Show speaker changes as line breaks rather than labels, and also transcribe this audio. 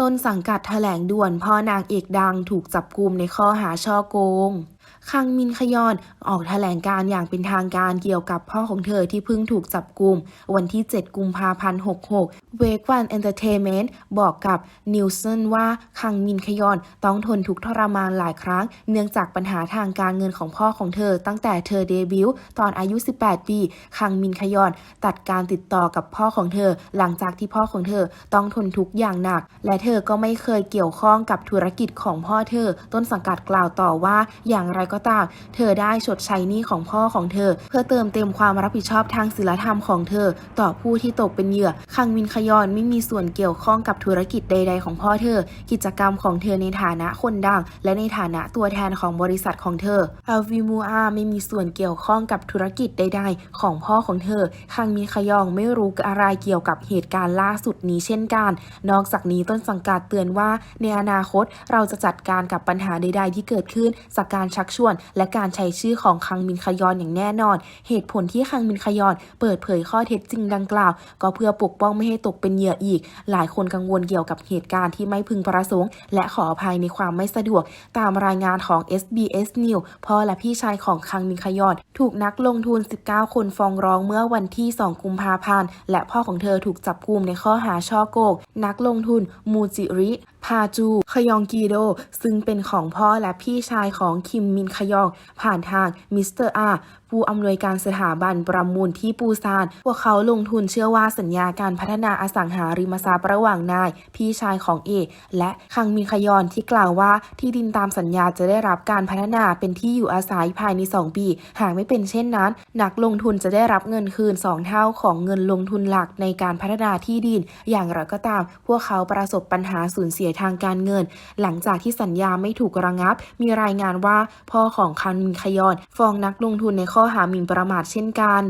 ต้นสังกัดแถลงด่วนพ่อนางเอกดังถูกจับกุมในข้อหาช่อโกง คังมินขยอนออกแถลงการอย่างเป็นทางการเกี่ยวกับพ่อของเธอที่เพิ่งถูกจับกลุ่ม วันที่ 7 กุมภาพันธ์ 66 เวกวันเอนเตอร์เทนเมนต์บอกกับนิวเซนว่าคังมินขยอนต้องทนทุกข์ทรมานหลายครั้ง เนื่องจากปัญหาทางการเงินของพ่อของเธอ ตั้งแต่เธอเดบิวต์ตอนอายุ 18 ปี คังมินขยอนตัดการติดต่อกับพ่อของเธอ หลังจากที่พ่อของเธอต้องทนทุกข์อย่างหนัก และเธอก็ไม่เคยเกี่ยวข้องกับธุรกิจของพ่อเธอ ต้นสังกัดกล่าวต่อว่าอย่างไรก็ตาม เธอได้ชดใช้หนี้ของพ่อของเธอ เพื่อเติมเต็มความรับผิดชอบทางศีลธรรมของเธอ ต่อผู้ที่ตกเป็นเหยื่อ คังมินขยอนไม่มีส่วนเกี่ยวข้องกับธุรกิจใด ๆ ของพ่อเธอ กิจกรรมของเธอในฐานะคนดัง และในฐานะตัวแทนของบริษัทของเธออัลวิมูอาไม่มีส่วนเกี่ยวข้องกับธุรกิจใด ๆ ของพ่อของเธอ คังมินขยองไม่รู้อะไรเกี่ยวกับเหตุการณ์ล่าสุดนี้เช่นกัน นอกจากนี้ต้นสังกัดเตือนว่าในอนาคตเราจะจัดการกับปัญหาใด ๆ ที่เกิดขึ้นจากการชักชวน และการใช้ชื่อของคังมินขยอนอย่างแน่นอน เหตุผลที่คังมินขยอน เปิดเผยข้อเท็จจริงดังกล่าว ก็เพื่อปกป้องไม่ให้ตกเป็นเหยื่ออีก หลายคนกังวลเกี่ยวกับเหตุการณ์ที่ไม่พึงประสงค์ และขออภัยในความไม่สะดวก ตามรายงานของ SBS News พ่อและพี่ชายของคังมินขยอน ถูกนักลงทุน 19 คนฟ้องร้องเมื่อวันที่ 2 กุมภาพันธ์และพ่อของเธอถูกจับกุมในข้อหาช่อโกงนักลงทุนมูจิริ พาจู ขยองกีโด ซึ่งเป็นของพ่อและพี่ชายของคิมมินขยอง ผ่านทางมิสเตอร์อาผู้อำนวยการสถาบันประมูลที่ปูซาน พวกเขาลงทุนเชื่อว่าสัญญาการพัฒนาอสังหาริมทรัพย์ระหว่างนาย พี่ชายของเอและคังมินขยอนที่กล่าวว่าที่ดินตามสัญญาจะได้รับการพัฒนาเป็นที่อยู่อาศัยภายใน 2 ปี หากไม่เป็นเช่นนั้น นักลงทุนจะได้รับเงินคืน 2 เท่าของเงินลงทุนหลักในการพัฒนาที่ดิน อย่างไรก็ตาม พวกเขาประสบปัญหาสูญเสียทางการเงิน หลังจากที่สัญญาไม่ถูกระงับ มีรายงานว่าพ่อของคันมินขยอนฟ้องนักลงทุนในข้อหาหมิ่นประมาทเช่นกัน